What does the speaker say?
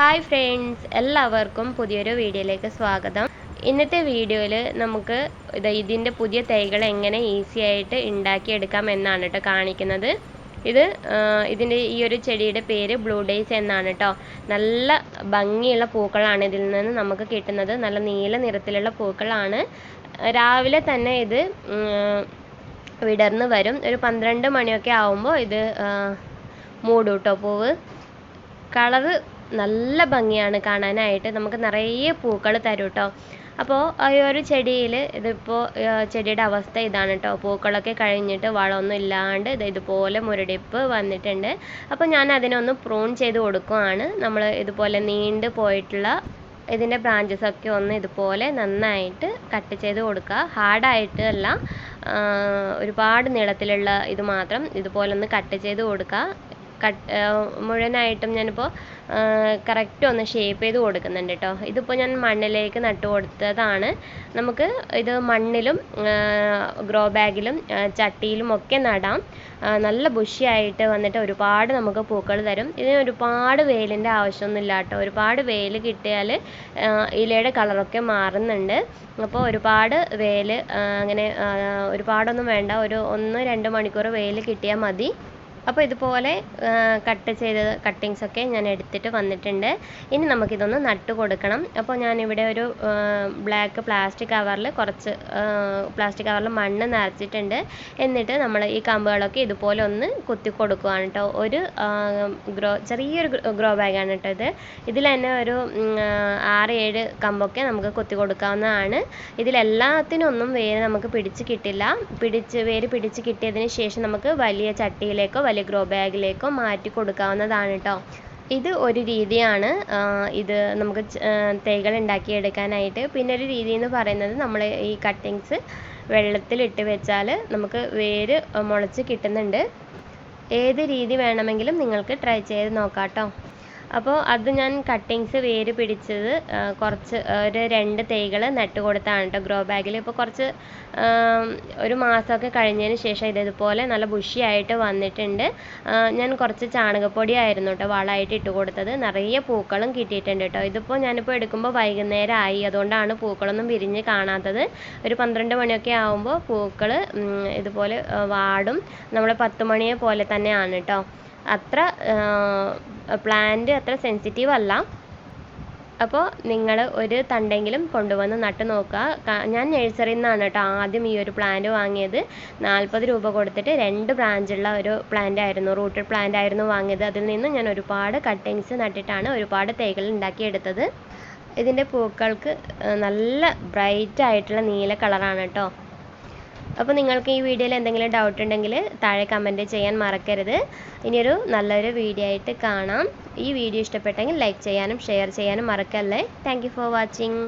Hi friends എല്ലാവർക്കും പുതിയൊരു വീഡിയോയിലേക്ക് സ്വാഗതം. ഇന്നത്തെ വീഡിയോയിൽ നമുക്ക് ഇത് ഇതിന്റെ പുതിയ തൈകൾ എങ്ങനെ ഈസി ആയിട്ട് ഉണ്ടാക്കിയെടുക്കാം എന്നാണ് കേട്ടോ കാണിക്കുന്നത്. ഇത് ഇതിന്റെ ഈ ഒരു ചെടിയുടെ പേര് ബ്ലൂ ഡേയ്സ് എന്നാണ് കേട്ടോ നല്ല ഭംഗിയുള്ള പൂക്കളാണ് ഇതിൽ നിന്ന് നമുക്ക് കിട്ടുന്നത്. നല്ല നീല നിറത്തിലുള്ള പൂക്കളാണ്. രാവിലെ തന്നെ ഇത് വിടർന്ന് വരും. ഒരു പന്ത്രണ്ട് മണിയൊക്കെ ആവുമ്പോൾ ഇത് മൂടും കേട്ടോ പൂവ്. കളറ് നല്ല ഭംഗിയാണ് കാണാനായിട്ട്. നമുക്ക് നിറയെ പൂക്കൾ തരും കേട്ടോ അപ്പോൾ ഈ ഒരു ചെടിയിൽ ഇതിപ്പോൾ ചെടിയുടെ അവസ്ഥ ഇതാണ് കേട്ടോ പൂക്കളൊക്കെ കഴിഞ്ഞിട്ട് വളമൊന്നും ഇല്ലാണ്ട് ഇത് ഇതുപോലെ മുരടിപ്പ് വന്നിട്ടുണ്ട്. അപ്പോൾ ഞാൻ അതിനൊന്ന് പ്രൂൺ ചെയ്ത് കൊടുക്കുവാണ്. നമ്മൾ ഇതുപോലെ നീണ്ട് പോയിട്ടുള്ള ഇതിന്റെ ബ്രാഞ്ചസ് ഒക്കെ ഒന്ന് ഇതുപോലെ നന്നായിട്ട് കട്ട് ചെയ്ത് കൊടുക്കുക. ഹാർഡായിട്ട് അല്ല ഒരുപാട് നീളത്തിലുള്ള ഇത് മാത്രം ഇതുപോലെ ഒന്ന് കട്ട് ചെയ്ത് കൊടുക്കുക. കട്ട് മുഴുവനായിട്ടും ഞാനിപ്പോൾ കറക്റ്റ് ഒന്ന് ഷേപ്പ് ചെയ്ത് കൊടുക്കുന്നുണ്ട് കേട്ടോ ഇതിപ്പോൾ ഞാൻ മണ്ണിലേക്ക് നട്ടു കൊടുത്തതാണ്. നമുക്ക് ഇത് മണ്ണിലും ഗ്രോ ബാഗിലും ചട്ടിയിലും ഒക്കെ നടാം. നല്ല ബുഷിയായിട്ട് വന്നിട്ട് ഒരുപാട് നമുക്ക് പൂക്കൾ തരും. ഇതിന് ഒരുപാട് വെയിലിന്റെ ആവശ്യമൊന്നുമില്ല കേട്ടോ ഒരുപാട് വെയിൽ കിട്ടിയാൽ ഇലയുടെ കളറൊക്കെ മാറുന്നുണ്ട്. അപ്പോൾ ഒരുപാട് വെയിൽ അങ്ങനെ ഒരുപാടൊന്നും വേണ്ട. ഒരു ഒന്ന് രണ്ട് മണിക്കൂർ വെയിൽ കിട്ടിയാൽ മതി. അപ്പോൾ ഇതുപോലെ കട്ട് ചെയ്ത കട്ടിങ്സ് ഒക്കെ ഞാൻ എടുത്തിട്ട് വന്നിട്ടുണ്ട്. ഇനി നമുക്കിതൊന്ന് നട്ട് കൊടുക്കണം. അപ്പോൾ ഞാനിവിടെ ഒരു ബ്ലാക്ക് പ്ലാസ്റ്റിക് കവറിൽ കുറച്ച് പ്ലാസ്റ്റിക് കവറിൽ മണ്ണ് നിറച്ചിട്ടുണ്ട്. എന്നിട്ട് നമ്മൾ ഈ കമ്പുകളൊക്കെ ഇതുപോലെ ഒന്ന് കുത്തി കൊടുക്കുകയാണ് കേട്ടോ ഒരു ഗ്രോ ചെറിയൊരു ഗ്രോ ബാഗാണ് കേട്ടോ ഇത്. ഇതിൽ തന്നെ ഒരു ആറ് ഏഴ് കമ്പൊക്കെ നമുക്ക് കുത്തി കൊടുക്കാവുന്നതാണ്. ഇതിലെല്ലാത്തിനൊന്നും വേര് നമുക്ക് പിടിച്ച് കിട്ടില്ല. പിടിച്ച് വേര് പിടിച്ച് കിട്ടിയതിന് ശേഷം നമുക്ക് വലിയ ചട്ടിയിലേക്കോ വലിയ ഗ്രോ ബാഗിലേക്കോ മാറ്റി കൊടുക്കാവുന്നതാണ് കേട്ടോ ഇത് ഒരു രീതിയാണ് ഇത് നമുക്ക് തൈകൾ ഉണ്ടാക്കിയെടുക്കാനായിട്ട്. പിന്നെ ഒരു രീതി എന്ന് പറയുന്നത് നമ്മൾ ഈ കട്ടിങ്സ് വെള്ളത്തിലിട്ട് വെച്ചാൽ നമുക്ക് വേര് മുളച്ച് കിട്ടുന്നുണ്ട്. ഏത് രീതി വേണമെങ്കിലും നിങ്ങൾക്ക് ട്രൈ ചെയ്ത് നോക്കാം കേട്ടോ അപ്പോൾ അത് ഞാൻ കട്ടിങ്സ് വേര് പിടിച്ചത് കുറച്ച് ഒരു രണ്ട് തൈകൾ നട്ട് കൊടുത്താണ് കേട്ടോ ഗ്രോ ബാഗിൽ ഇപ്പോൾ കുറച്ച് ഒരു മാസമൊക്കെ കഴിഞ്ഞതിന് ശേഷം ഇത് ഇതുപോലെ നല്ല ബുഷിയായിട്ട് വന്നിട്ടുണ്ട്. ഞാൻ കുറച്ച് ചാണകപ്പൊടി ആയിരുന്നു കേട്ടോ വളമായിട്ട് ഇട്ട് കൊടുത്തത്. നിറയെ പൂക്കളും കിട്ടിയിട്ടുണ്ട് കേട്ടോ ഇതിപ്പോൾ ഞാനിപ്പോൾ എടുക്കുമ്പോൾ വൈകുന്നേരം ആയി അതുകൊണ്ടാണ് പൂക്കളൊന്നും വിരിഞ്ഞ് കാണാത്തത്. ഒരു പന്ത്രണ്ട് മണിയൊക്കെ ആകുമ്പോൾ പൂക്കൾ ഇതുപോലെ വാടും. നമ്മൾ പത്ത് മണിയെ പോലെ തന്നെയാണ് കേട്ടോ അത്ര പ്ലാന്റ് അത്ര സെൻസിറ്റീവ് അല്ല. അപ്പോൾ നിങ്ങൾ ഒരു തണ്ടെങ്കിലും കൊണ്ടുവന്ന് നട്ട് നോക്കുക. ഞാൻ നഴ്സറിയിൽ നിന്നാണ് കേട്ടോ ആദ്യം ഈ ഒരു പ്ലാന്റ് വാങ്ങിയത്. നാൽപ്പത് രൂപ കൊടുത്തിട്ട് രണ്ട് ബ്രാഞ്ചുള്ള ഒരു പ്ലാന്റ് ആയിരുന്നു റൂട്ടഡ് പ്ലാന്റ് ആയിരുന്നു വാങ്ങിയത്. അതിൽ നിന്ന് ഞാൻ ഒരുപാട് കട്ടിങ്സ് നട്ടിട്ടാണ് ഒരുപാട് തൈകൾ ഉണ്ടാക്കിയെടുത്തത്. ഇതിന്റെ പൂക്കൾക്ക് നല്ല ബ്രൈറ്റ് ആയിട്ടുള്ള നീല കളറാണ് കേട്ടോ അപ്പോൾ നിങ്ങൾക്ക് ഈ വീഡിയോയിൽ എന്തെങ്കിലും ഡൗട്ട് ഉണ്ടെങ്കിൽ താഴെ കമന്റ് ചെയ്യാൻ മറക്കരുത്. ഇനിയൊരു നല്ലൊരു വീഡിയോ ആയിട്ട് കാണാം. ഈ വീഡിയോ ഇഷ്ടപ്പെട്ടെങ്കിൽ ലൈക്ക് ചെയ്യാനും ഷെയർ ചെയ്യാനും മറക്കല്ലേ? Thank for watching